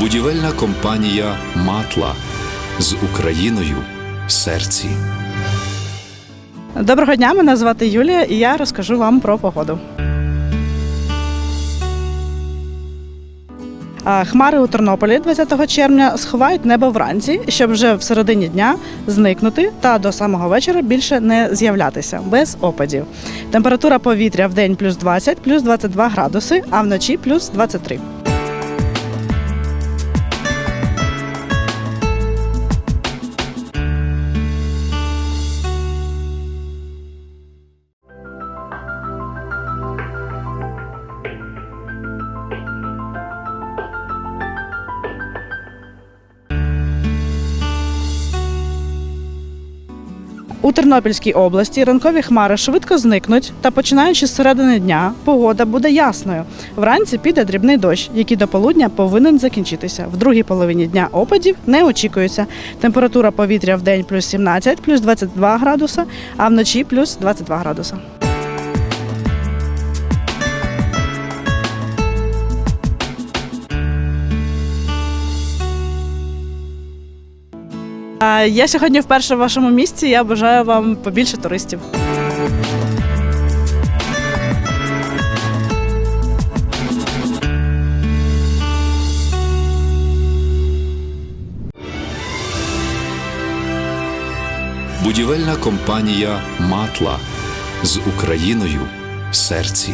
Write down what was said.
Будівельна компанія Матла з Україною в серці. Доброго дня, мене звати Юлія, і я розкажу вам про погоду. Хмари у Тернополі 20 червня сховають небо вранці, щоб вже в середині дня зникнути та до самого вечора більше не з'являтися без опадів. Температура повітря в день плюс 20, плюс 22 градуси, а вночі плюс 23. У Тернопільській області ранкові хмари швидко зникнуть, та починаючи з середини дня, погода буде ясною. Вранці піде дрібний дощ, який до полудня повинен закінчитися. В другій половині дня опадів не очікується. Температура повітря в день плюс 17, плюс 22 градуса, а вночі плюс 22 градуса. Я сьогодні вперше в вашому місті. Я бажаю вам побільше туристів. Будівельна компанія Матла з Україною в серці.